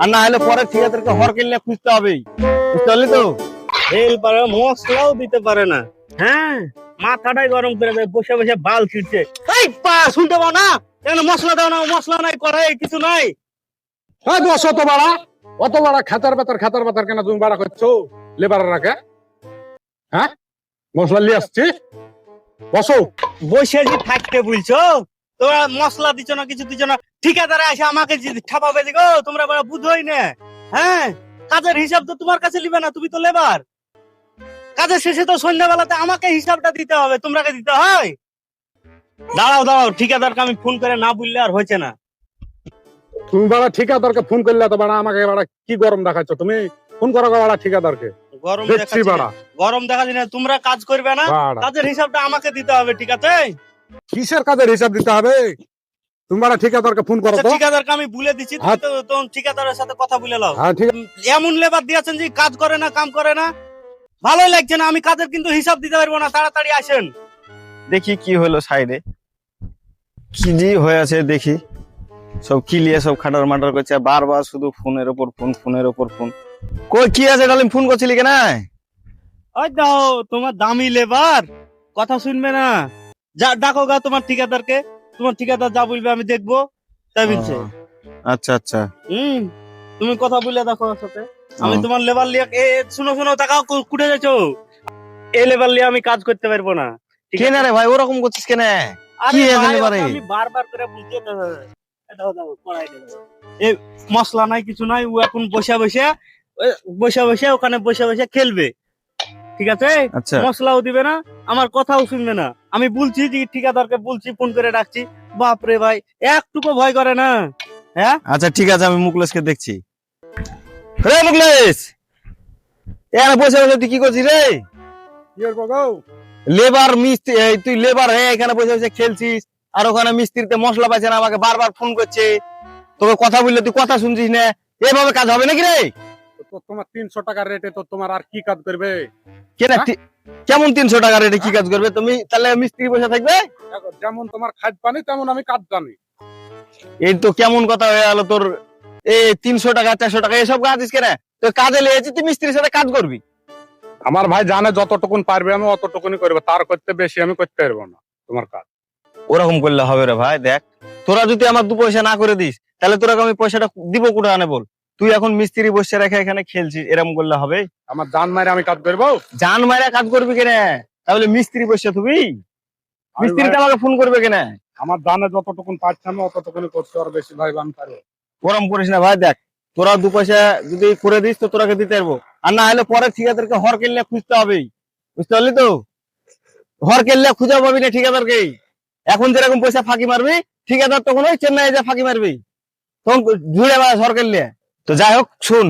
আর না হলে পরে ঠিকাদারকে হর কিনলে খুঁজতে হবে বুঝতে পারলি তো? তেল পারে মশলাও দিতে পারে না। হ্যাঁ মাথাটাই গরম করে দেয় বসে বসে বাল ছিটছে এই পা শুনতে পাও না? এখানে মশলা দাও না মশলা নাই কড়াই কিছু নাই। হ্যাঁ বস অত বাড়া। অত বাড়া খাতার বাতার খাতার বাতার কেন তুমি বাড়া করছ? লেবার রাখে হ্যাঁ? মশলা নিয়ে আসছি। বসো। বসে যে থাকতে বলছো? তোমরা মশলা দিচ্ছ না কিছু দিচ্ছ না ঠিকাদারে এসে আমাকে যে ঠাপাবে দিগো তোমরা বড় বুঝোই না। হ্যাঁ? কাজের হিসাব তো তোমার কাছে নিবে না তুমি তো লেবার। কাজের শেষে তো সন্ধ্যাবেলাতে আমাকে হিসাবটা দিতে হবে তোমরাকে দিতে হয়। দাঁড়াও দাঁড়াও ঠিকাদারকে আমি ফোন করে না বললে আর হয়েছে না। তুমি বাড়া ঠিকাদারকে ফোন করলে তো বাড়া আমাকে বাড়া কি গরম দেখাচ্ছ? তুমি ফোন করো গো বাড়া ঠিকাদারকে। গরম দেখাচ্ছি। বাড়া। গরম দেখাচ্ছি না তোমরা কাজ করবে না। কাজের হিসাবটা আমাকে দিতে হবে ঠিক আছে? কিসের কাজের হিসাব দিতে হবে? ঠিকাদারকে ফোন করো আচ্ছা, তো। ঠিকাদারকে আমি বলে দিচ্ছি তুমি হ্যাঁ। ঠিকাদারের সাথে কথা বলে নাও। হ্যাঁ ঠিক এমন লেবার দিয়েছেন যে কাজ করে না কাম করে না। ভালোই লাগছে না আমি কাজের কিন্তু হিসাব দিতে পারব না তাড়াতাড়ি আসেন। দেখি কি হলো সাইডে। কি যে হয়ে আছে দেখি। সব কিলিয়ে সব খাটার মাটার করছে বারবার শুধু ফোনের ওপর ফোন ফোনের ওপর ফোন কই কি আছে ডালিম ফোন করছিলি কেন ওই দাও তোমার দামি লেবার কথা শুনবে না। যা ডাকো গা তোমার ঠিকাদারকে। তোমার ঠিকাদার যা বলবে আমি দেখব। তাই বলছে। আচ্ছা আচ্ছা। হুম তুমি কথা বলে দেখো ওর সাথে। আমি তোমার লেবার লিয়ে এ শুনো শুনো টাকাও কুটে যাচ্ছ। এই লেবার লিয়ে আমি কাজ করতে পারব না। কেন রে ভাই? ওরকম করছিস কেন? কি আমি বারবার করে বুঝতে এই মশলা নাই কিছু নাই ও এখন বসে বসে বসে বসে ওখানে বসে বসে খেলবে। ঠিক আছে? আচ্ছা। মশলাও দিবে না। আমার কথাও শুনবে না। আমি বলছি যে ঠিকাদারকে বলছি ফোন করে ডাকছি। বাপরে ভাই একটুকু ভয় করে না। হ্যাঁ? আচ্ছা ঠিক আছে আমি মুকলেশকে দেখছি। রে মুকলেশ এখানে বসে বসে তুই কি করছিস রে? গো লেবার মিস্ত্রি তুই লেবার হয়ে এখানে বসে বসে খেলছিস। আর ওখানে মিস্ত্রিতে মশলা পাইছে না আমাকে বারবার ফোন করছে। তোকে কথা বললে তুই কথা শুনছিস না। এভাবে কাজ হবে নাকি রে? তো তোমার তিনশো টাকার রেটে তো তোমার আর কি কাজ করবে? কেন হ্যাঁ? কেমন তিনশো টাকা রেটে কি কাজ করবে? তুমি তাহলে মিস্ত্রি বসে থাকবে? যেমন তোমার খাদ পানি তেমন আমি কাজ জানি। এই তো কেমন কথা হয়ে গেল তোর। এই তিনশো টাকা চারশো টাকা এসব কাজ কেন? তো কাজে লেগেছি তুই মিস্ত্রির সাথে কাজ করবি। আমার ভাই জানে যতটুকুন পারবে আমি অতটুকুনি করব তার করতে বেশি আমি করতে পারব না তোমার কাজ। ওরকম করলে হবে রে ভাই দেখ। তোরা যদি আমার দু পয়সা না করে দিস তাহলে তোরা আমি পয়সাটা দিব কোটা আনে বল? তুই এখন মিস্ত্রি বসে রেখে এখানে খেলছিস এরকম করলে হবে? আমার জান মারে আমি কাজ করব? জান মারা কাজ করবি কেন? তাহলে মিস্ত্রি বসে তুমি মিস্ত্রিটা আমাকে ফোন করবে কেন? আমার জানে যতটুকুন পারছি আমি অতটুকুনি করতে আর বেশি ভাই আমি পারব। ওরম করিস না ভাই দেখ তোরা দু পয়সা যদি করে দিস তো তোরাকে দিতে পারব। আর না হলে পরে ঠিকাদারকে হর কিনলে খুঁজতে হবেই। বুঝতে পারলি তো? হর কিনলে খুঁজে পাবি না ঠিকাদারকে। এখন যেরকম পয়সা ফাঁকি মারবি ঠিকাদার তখন ওই চেন্নাই যা ফাঁকি মারবি। তখন জুড়ে হর কিনলে তো যাই হোক শুন।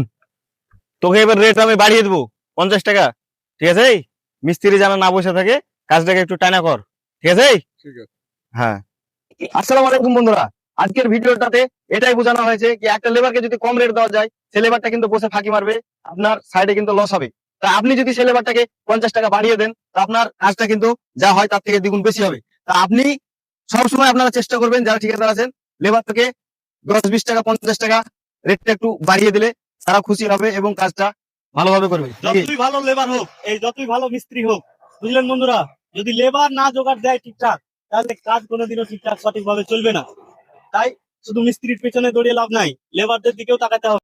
তোকে এবার রেট আমি বাড়িয়ে দেবো পঞ্চাশ টাকা। ঠিক আছে? মিস্ত্রি যেন না বসে থাকে কাজটাকে একটু টানা কর। ঠিক আছে? হ্যাঁ। আসসালাম আলাইকুম বন্ধুরা। আজকের ভিডিওটাতে এটাই বোঝানো হয়েছে কি একটা লেবারকে যদি কম রেট দেওয়া যায় সে লেবারটা কিন্তু বসে ফাঁকি মারবে আপনার সাইডে কিন্তু লস হবে। তা আপনি যদি সে লেবারটাকে পঞ্চাশ টাকা বাড়িয়ে দেন তা আপনার কাজটা কিন্তু যা হয় তার থেকে দ্বিগুণ বেশি হবে। তা আপনি সবসময় আপনারা চেষ্টা করবেন যারা ঠিকাদার আছেন লেবারটাকে দশ বিশ টাকা পঞ্চাশ টাকা রেটটা একটু বাড়িয়ে দিলে তারা খুশি হবে এবং কাজটা ভালোভাবে করবে। যতই ভালো লেবার হোক, এই যতই ভালো মিস্ত্রি হোক, বুঝলেন বন্ধুরা? যদি লেবার না জোগাড় দেয় ঠিকঠাক, তাহলে কাজ কোনোদিনও ঠিকঠাক সঠিকভাবে চলবে না। তাই শুধু মিস্ত্রির পেছনে দৌড়িয়ে লাভ নাই লেবারদের দিকেও তাকাতে হবে।